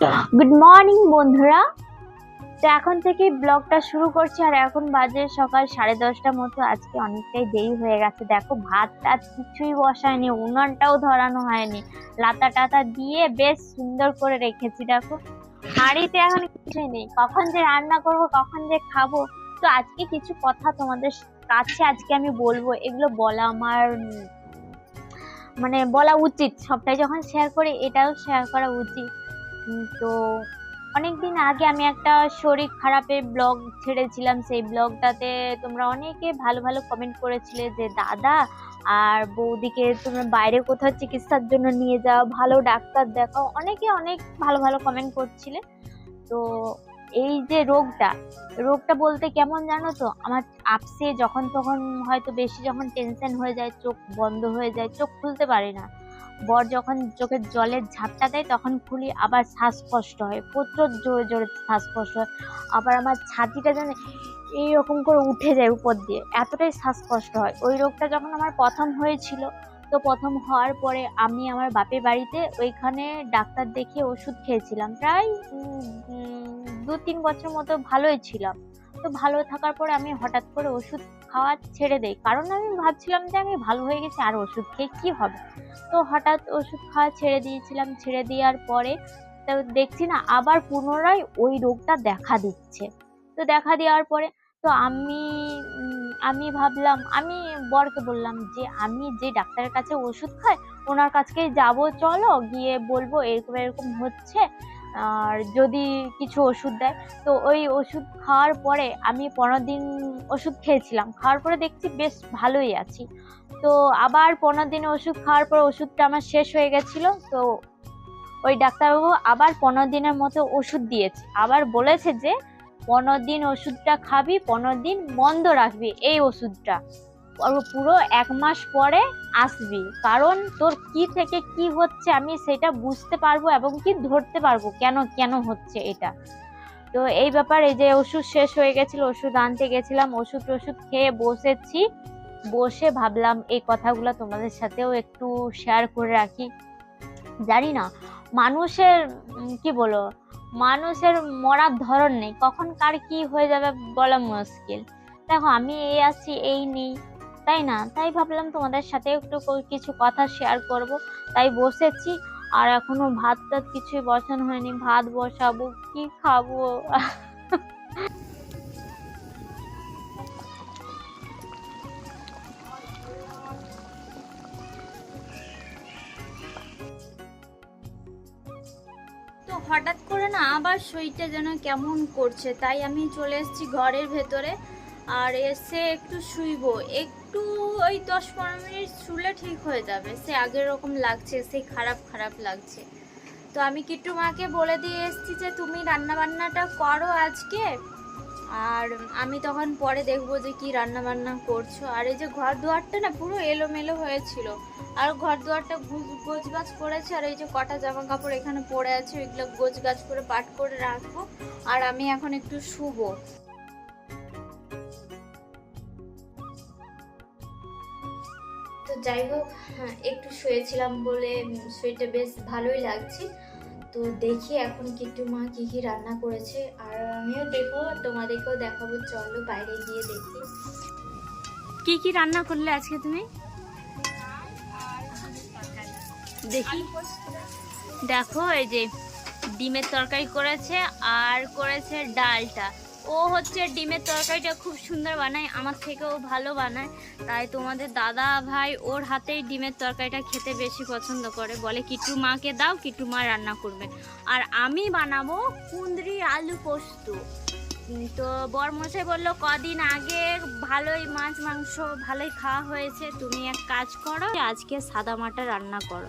Good morning বন্ধুরা। তো এখন থেকে ব্লগটা শুরু করছি, আর এখন বাজে সকাল সাড়ে দশটার মতো। আজকে অনেকটাই দেরি হয়ে গেছে। দেখো, ভাত টাত কিছুই বসায়নি, উনানটাও ধরানো হয়নি। লাতা টাতা দিয়ে বেশ সুন্দর করে রেখেছি, দেখো। হাঁড়িতে এখন কিছুই নেই। কখন যে রান্না করব, কখন যে খাব, তো আজকে কিছু কথা তোমাদের কাছে আজকে আমি বলব। এগুলো বলা আমার মানে বলা উচিত। সবটাই যখন শেয়ার করি, এটাও শেয়ার করা উচিত। তো অনেকদিন আগে আমি একটা শরীর খারাপের ব্লগ ছেড়েছিলাম, সেই ব্লগটাতে তোমরা অনেকে ভালো ভালো কমেন্ট করেছিলে যে, দাদা আর বৌদিকে তোমরা বাইরে কোথাও চিকিৎসার জন্য নিয়ে যাও, ভালো ডাক্তার দেখাও। অনেকে অনেক ভালো ভালো কমেন্ট করছিলে তো এই যে রোগটা রোগটা বলতে কেমন জানো তো, আমার আপসে যখন তখন হয়তো বেশি যখন টেনশন হয়ে যায়, চোখ বন্ধ হয়ে যায়, চোখ খুলতে পারি না। বর যখন চোখের জলের ঝাপটা দেয়, তখন খুলি আবার শ্বাসকষ্ট হয়। প্রচুর জোরে জোরে শ্বাসকষ্ট হয়। আবার আমার ছাতিটা যেন এইরকম করে উঠে যায় উপর দিয়ে। এতটাই শ্বাসকষ্ট হয়। ওই রোগটা যখন আমার প্রথম হয়েছিল, তো প্রথম হওয়ার পরে আমি আমার বাপের বাড়িতে ওইখানে ডাক্তার দেখিয়ে ওষুধ খেয়েছিলাম। প্রায় দু তিন বছর মতো ভালোই ছিলাম। তো ভালো থাকার পরে আমি হঠাৎ করে ওষুধ খাওয়া ছেড়ে দেই। কারণ আমি ভাবছিলাম যে আমি ভালো হয়ে গেছি, আর ওষুধ খেয়ে কী হবে? তো হঠাৎ ওষুধ খাওয়া ছেড়ে দিয়েছিলাম, ছেড়ে দেওয়ার পরে তো দেখছি না, আবার পুনরায় ওই রোগটা দেখা দিচ্ছে। তো দেখা দেওয়ার পরে তো আমি আমি ভাবলাম, আমি বরকে বললাম যে, আমি যে ডাক্তারের কাছে ওষুধ খাই, ওনার কাছকে যাব, চলো গিয়ে বলব, এরকম এরকম হচ্ছে। আর যদি কিছু ওষুধ দেয়, তো ওই ওষুধ খাওয়ার পরে আমি পনেরো দিন ওষুধ খেয়েছিলাম। খাওয়ার পরে দেখছি বেশ ভালোই আছি। তো আবার পনেরো দিন ওষুধ খাওয়ার পর ওষুধটা আমার শেষ হয়ে গেছিল, তো ওই ডাক্তারবাবু আবার পনেরো দিনের মতো ওষুধ দিয়েছে। আবার বলেছে যে, পনেরো দিন ওষুধটা খাবি, পনেরো দিন বন্ধ রাখবি এই ওষুধটা। পুরো এক মাস পরে আসবি। কারণ তোর কি থেকে কি হচ্ছে আমি সেটা বুঝতে পারব এবং কি ধরতে পারব, কেন কেন হচ্ছে এটা। তো এই ব্যাপারে যে ওষুধ শেষ হয়ে গেছিল, ওষুধ আনতে গেছিলাম, ওষুধ ওষুধ খেয়ে বসেছি। বসে ভাবলাম এই কথাগুলো তোমাদের সাথেও একটু শেয়ার করে রাখি। জানি না, মানুষের কি বলো মানুষের মরার ধরন নেই। কখন কার কি হয়ে যাবে বলা মুশকিল। দেখো, আমি এই আছি, এই নেই। তাই না? তাই ভাবলাম তোমাদের সাথে একটু কিছু কথা শেয়ার করব। তাই বসেছি। আর এখনও ভাত টাত কিছুই বসানো হয়নি। ভাত বসাবো, কি খাব? তো হঠাৎ করে না আবার শরীরটা যেন কেমন করছে। তাই আমি চলে এসেছি ঘরের ভেতরে। আর এসে একটু শুইবো। একটু ওই দশ পনেরো মিনিট শুলে ঠিক হয়ে যাবে। সে আগের রকম লাগছে, সে খারাপ খারাপ লাগছে। তো আমি কিট্টু মাকে বলে দিয়ে এসেছি যে, তুমি রান্না বান্নাটা করো আজকে। আর আমি তখন পরে দেখব যে কি রান্না বান্না করছ। আর এই যে ঘর দুয়ারটা না পুরো এলোমেলো হয়েছিল। আর ঘর দুয়ারটা গোছ গাছ করেছে। আর এই যে কটা জামা কাপড় এখানে পড়ে আছে, ওইগুলো গোছ গাছ করে পাট করে রাখব। আর আমি এখন একটু শুবো। যাই হোক হ্যাঁ, একটু শুয়েছিলাম বলে শুয়েটা বেশ ভালোই লাগছে। তো দেখি এখন কিট্টু মা কী কী রান্না করেছে। আর আমিও দেখব তোমাদেরকেও দেখাবো। চলো বাইরে গিয়ে দেখি। কি কি রান্না করলে আজকে তুমি? দেখি। দেখো এই যে ডিমের তরকারি করেছে আর করেছে ডালটা। ও হচ্ছে ডিমের তরকারিটা খুব সুন্দর বানায়, আমার থেকেও ভালো বানায়। তাই তোমাদের দাদা ভাই ওর হাতেই ডিমের তরকারিটা খেতে বেশি পছন্দ করে। বলে কিটু মাকে দাও কিটু মা রান্না করবে। আর আমি বানাবো কুঁদরি আলু পোস্ত। তো বরমশাই বলল, কদিন আগে ভালোই মাছ, মাংস ভালোই খাওয়া হয়েছে। তুমি এক কাজ করো, আজকে সাদা মাটা রান্না করো।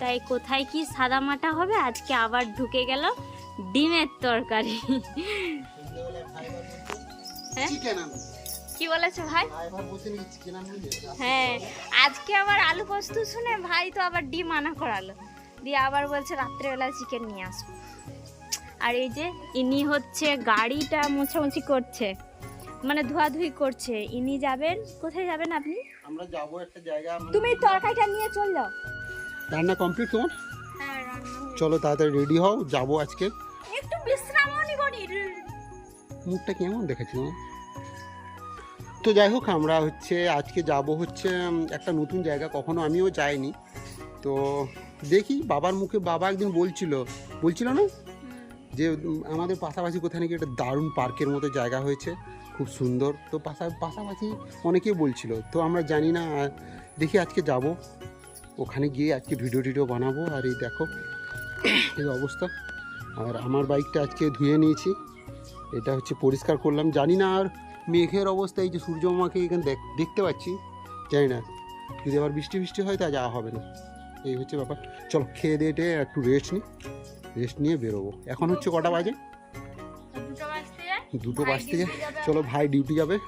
তাই কোথায় কি সাদা মাটা হবে? আজকে আবার ঢুকে গেল ডিমের তরকারি। হ্যাঁ? কি বলেছে ভাই? হ্যাঁ আজকে আবার আলু পোস্ত শুনে ভাই তো আবার ডিম আনা করালো। দিয়ে আবার বলছে রাত্রেবেলা চিকেন নিয়ে আসব। আর এই যে ইনি হচ্ছে গাড়িটা মোছামুছি করছে মানে ধোয়াধুয়ি করছে ইনি যাবেন? কোথায় যাবেন আপনি? আমরা যাব একটা জায়গা তুমি তরকারিটা নিয়ে চল যাও। রান্না কমপ্লিট তোমার? হ্যাঁ চলো তাড়াতাড়ি রেডি হও যাব আজকে। একটু বিশ্রামও নিব মুখটা কেমন দেখেছি? তো যাই হোক, আমরা হচ্ছে আজকে যাব হচ্ছে একটা নতুন জায়গা। কখনো আমিও যাইনি। তো দেখি, বাবার মুখে বাবা একদিন বলছিল বলছিল না? যে আমাদের পাশাপাশি কোথায় নাকি একটা দারুণ পার্কের মতো জায়গা হয়েছে, খুব সুন্দর। তো পাশা- পাশাপাশি অনেকেই বলছিল। তো আমরা জানি না দেখি আজকে যাব। ওখানে গিয়ে আজকে ভিডিও টিডিও বানাবো। আর এই দেখো, এই অবস্থা। আর আমার বাইকটা আজকে ধুয়ে নিয়েছি। এটা হচ্ছে পরিষ্কার করলাম। জানি না আর মেঘের অবস্থা এই যে সূর্য মামাকে এখানে দেখ- দেখতে পাচ্ছি। জানি না যদি আবার বৃষ্টি বৃষ্টি হয় তা যাওয়া হবে না। এই হচ্ছে ব্যাপার। চলো খেয়ে দিয়ে একটু রেস্ট নিই রেস্ট নিয়ে বেরোবো। এখন হচ্ছে কটা বাজে? দুটো বাজতে যায়। যাবে। চলো ভাই ডিউটি যাবে।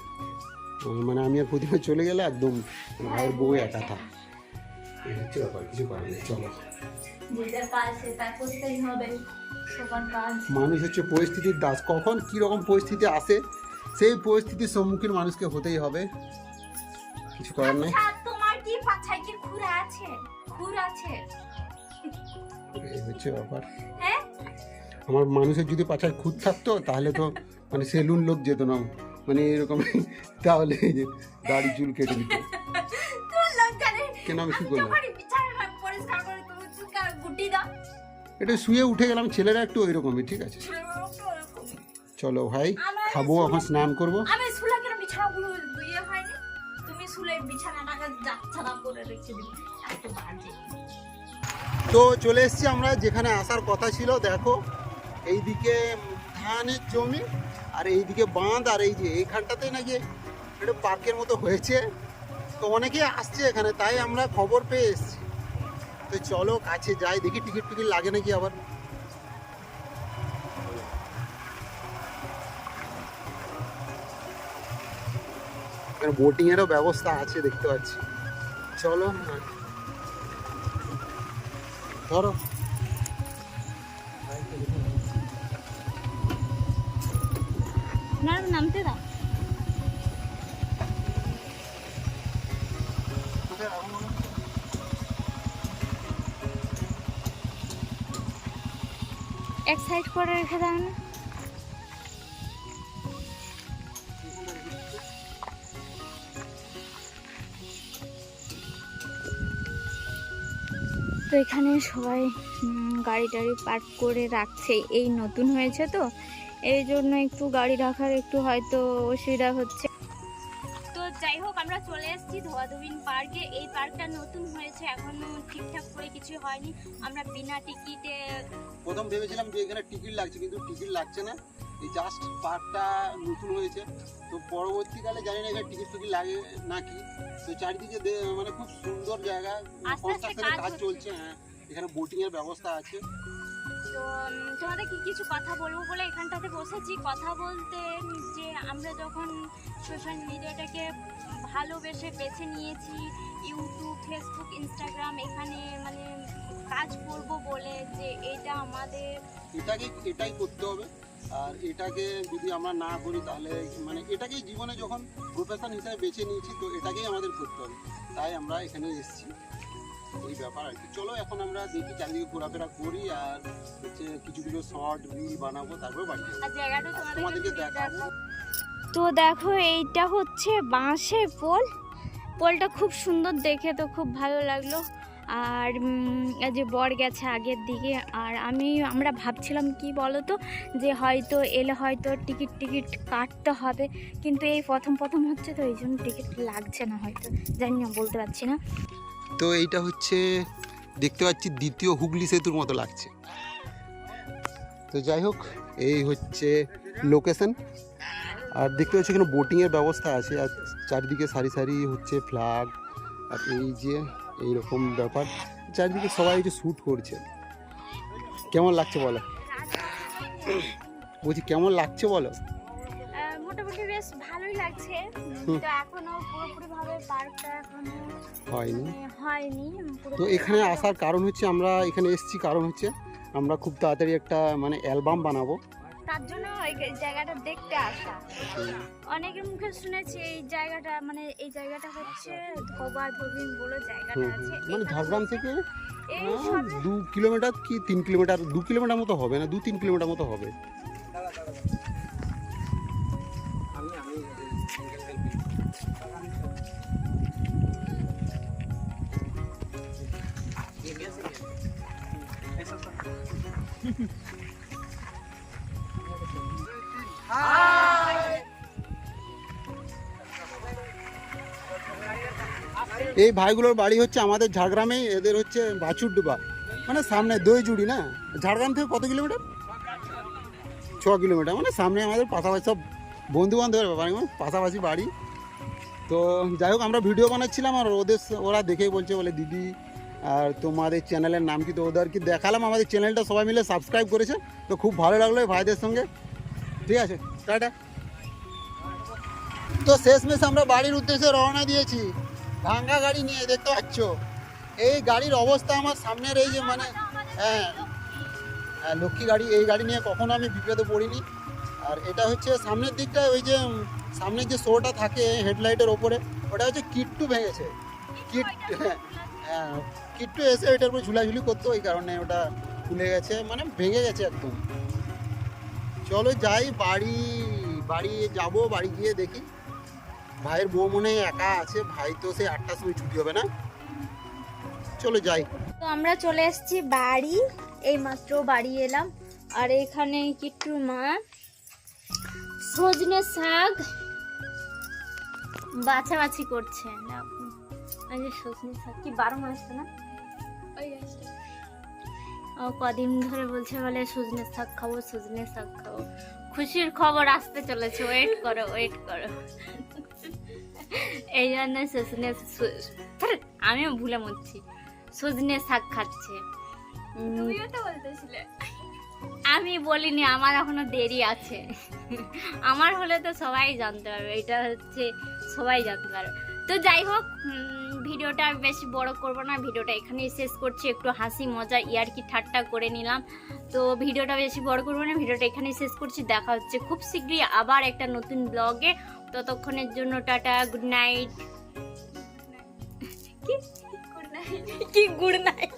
মানে আমি আর প্রতিমা চলে গেলে একদম ভাইয়ের বউ একা থাক। এই হচ্ছে ব্যাপার কিছু করার নেই। চলো। নিজের কাজ সেটা করতেই হবে। সবার কাজ। মানুষ হচ্ছে পরিস্থিতির দাস। কখন কী রকম পরিস্থিতি আসে সেই পরিস্থিতির সম্মুখীন মানুষকে হতেই হবে। কিছু করার নাই। আচ্ছা তোমার কি আছে? খুর আছে? এই হচ্ছে ব্যাপার। হ্যাঁ? আমার মানুষের যদি পাছায় খুঁত থাকতো তাহলে তো মানে সেলুন লোক যেত না। মানে এরকম তাহলে দাড়ি চুল কেটে দিত। কেন আমি কি করলাম এটা শুয়ে উঠে গেলাম ছেলেরা একটু ওইরকমই ঠিক আছে? চলো ভাই খাব এখন স্নান করব। আমি শুলে কেন বিছানাগুলো ধুয়ে হয়নি? তুমি শুলে বিছানাটাকে যাচ্ছাড়া করে রেখে দিবি। এত বাজে। তো চলে এসেছি আমরা যেখানে আসার কথা ছিল দেখো এইদিকে ধানের জমি আর এইদিকে বাঁধ আর এই যে এইখানটাতে নাকি একটা পার্কের মতো হয়েছে। তো অনেকে আসছে এখানে তাই আমরা খবর পেয়ে এসেছি। তো চলো কাছে যাই দেখি টিকিট টিকিট লাগে নাকি আবার। বোটিং এরও ব্যবস্থা আছে দেখতে পাচ্ছি। চলো ধরো। নামতে দাও। এক সাইড করে রেখে দাও না তো এখানে সবাই গাড়ি টাড়ি পার্ক করে রাখছে। এই নতুন হয়েছে তো, এই জন্য একটু গাড়ি রাখার একটু হয়তো অসুবিধা হচ্ছে। চলে এসেছি ধোয়াধুবিন পার্কে। এই পার্কটা নতুন হয়েছে এখনও ঠিকঠাক করে কিছু হয়নি। আমরা বিনা টিকিটে প্রথম ভেবেছিলাম যে এখানে টিকিট লাগছে কিন্তু টিকিট লাগছে না। এই জাস্ট পার্কটা নতুন হয়েছে। তো পরবর্তীকালে জানি না এখানে টিকিট টিকিট লাগে নাকি। তো চারিদিকে মানে খুব সুন্দর জায়গা। কনস্ট্রাকশনের কাজ কাজ চলছে হ্যাঁ। এখানে বোটিং এর ব্যবস্থা আছে। তো তোমাদের কি কিছু কথা বলব বলে এখানটাতে বসেছি? কথা বলতে যে আমরা যখন সোশ্যাল মিডিয়াটাকে ভালোবেসে বেছে নিয়েছি ইউটিউব ফেসবুক ইনস্টাগ্রাম এখানে মানে কাজ করব বলে যে এটা আমাদের এটাকে, এটাই করতে হবে। আর এটাকে যদি আমরা না করি তাহলে মানে এটাকেই জীবনে যখন প্রফেশন হিসেবে বেছে নিয়েছি, তো এটাকেই আমাদের করতে হবে। তাই আমরা এখানে এসেছি। এই ব্যাপার আর কি। চলো এখন আমরা দেখি চারিদিকে ঘোরাফেরা করি আর হচ্ছে কিছু কিছু শর্ট রিল বানাবো তারপরে বাড়ি তোমাদেরকে দেখাবো। তো দেখো এইটা হচ্ছে বাঁশের পোল। পোলটা খুব সুন্দর দেখে তো খুব ভালো লাগল। আর যে বর গেছে আগের দিকে। আর আমি আমরা ভাবছিলাম কি বলো তো যে হয়তো এলে হয়তো টিকিট টিকিট কাটতে হবে। কিন্তু এই প্রথম প্রথম হচ্ছে তো এই জন্য টিকিট লাগছে না হয়তো। জানি না বলতে পারছি না। তো এইটা হচ্ছে দেখতে পাচ্ছি দ্বিতীয় হুগলি সেতুর মতো লাগছে। তো যাই হোক এই হচ্ছে লোকেশন আর দেখতে পাচ্ছি এখানে বোটিংয়ের ব্যবস্থা আছে আর চারিদিকে সারি সারি হচ্ছে ফ্ল্যাগ আর এই যে এইরকম ব্যাপার। চারিদিকে সবাই যে শ্যুট করছে। কেমন লাগছে বলো? বলছি কেমন লাগছে বলো? মোটামুটি বেশ ভালোই লাগছে। তো এখনও পুরোপুরি ভাবে পার্কটা হয়নি। হয়নি তো এখানে আসার কারণ হচ্ছে আমরা এখানে এসেছি কারণ হচ্ছে আমরা খুব তাড়াতাড়ি একটা মানে অ্যালবাম বানাবো। তার জন্য এই জায়গাটা দেখতে আসা। অনেকের মুখে শুনেছি এই জায়গাটা মানে এই জায়গাটা হচ্ছে ধোবা ধবিন বলে জায়গাটা হুম, আছে। মানে ঝাড়গ্রাম থেকে? এই আহ, সবে দু কিলোমিটার কি তিন কিলোমিটার দু কিলোমিটার মতো হবে না? দু তিন কিলোমিটার মতো হবে। এই ভাইগুলোর বাড়ি হচ্ছে আমাদের ঝাড়গ্রামে এদের হচ্ছে বাছুর বাছুরডুবা। মানে সামনে দইজুড়ি না? ঝাড়গ্রাম থেকে কত কিলোমিটার? ছ কিলোমিটার মানে সামনে আমাদের পাশাপাশি সব বন্ধু বান্ধবের ব্যাপার মানে পাশাপাশি বাড়ি। তো যাই হোক, আমরা ভিডিও বানাচ্ছিলাম আর ওদের ওরা দেখেই বলছে, বলে, দিদি আর তোমাদের চ্যানেলের নাম কি? তো ওদের কি দেখালাম, আমাদের চ্যানেলটা সবাই মিলে সাবস্ক্রাইব করেছে। তো খুব ভালো লাগল ভাইদের সঙ্গে। ঠিক আছে, টাটা। তো শেষমেশ আমরা বাড়ির উদ্দেশ্যে রওনা দিয়েছি। ভাঙ্গা গাড়ি নিয়ে দেখতে পাচ্ছ? এই গাড়ির অবস্থা আমার সামনের এই যে মানে হ্যাঁ। হ্যাঁ, লক্ষ্মী গাড়ি এই গাড়ি নিয়ে কখনো আমি বিপদে পড়িনি। আর এটা হচ্ছে সামনের দিকটা ওই যে সামনের যে শোটা থাকে হেডলাইটের ওপরে ওটা হচ্ছে কিট্টু ভেঙেছে। কিট হ্যাঁ, হ্যাঁ কিট্টু এসে ওইটার উপর ঝুলাঝুলি করতো ওই কারণে ওটা খুলে গেছে মানে ভেঙে গেছে একদম। চলো যাই বাড়ি বাড়ি যাব বাড়ি গিয়ে দেখি। ভাইয়ের বউ মনে একা আছে, ভাই তো সেই আটটার সময় ছুটি হবে না। চলো যাই। তো আমরা চলে এসেছি বাড়ি এই মাত্র বাড়ি এলাম। আর এখানে কিট্টুর মা, সজনে শাক, বাছাবাছি করছে। দেখো। সজনে শাক, কি বারো মাস না? কদিন ধরে বলছে, বলে সজনে শাক খাব, সজনে শাক খাব। খুশির খবর আসতে চলেছে ওয়েট করো ওয়েট করো। এই জন্য সজনে আমিও ভুলে মরছি। সজনে শাক খাচ্ছে। আমি বলিনি আমার এখনও দেরি আছে। আমার হলে তো সবাই জানতে পারবে এটা হচ্ছে সবাই জানতে পারবে। তো যাই হোক ভিডিওটা আর বেশি বড় করব না ভিডিওটা এখানেই শেষ করছি। একটু হাসি মজা ইয়ারকি ঠাট্টা করে নিলাম। তো ভিডিওটা বেশি বড় করব না ভিডিওটা এখানেই শেষ করছি। দেখা হচ্ছে খুব শীঘ্রই আবার একটা নতুন ব্লগে ততক্ষণের জন্য tata good night good night কি? Good night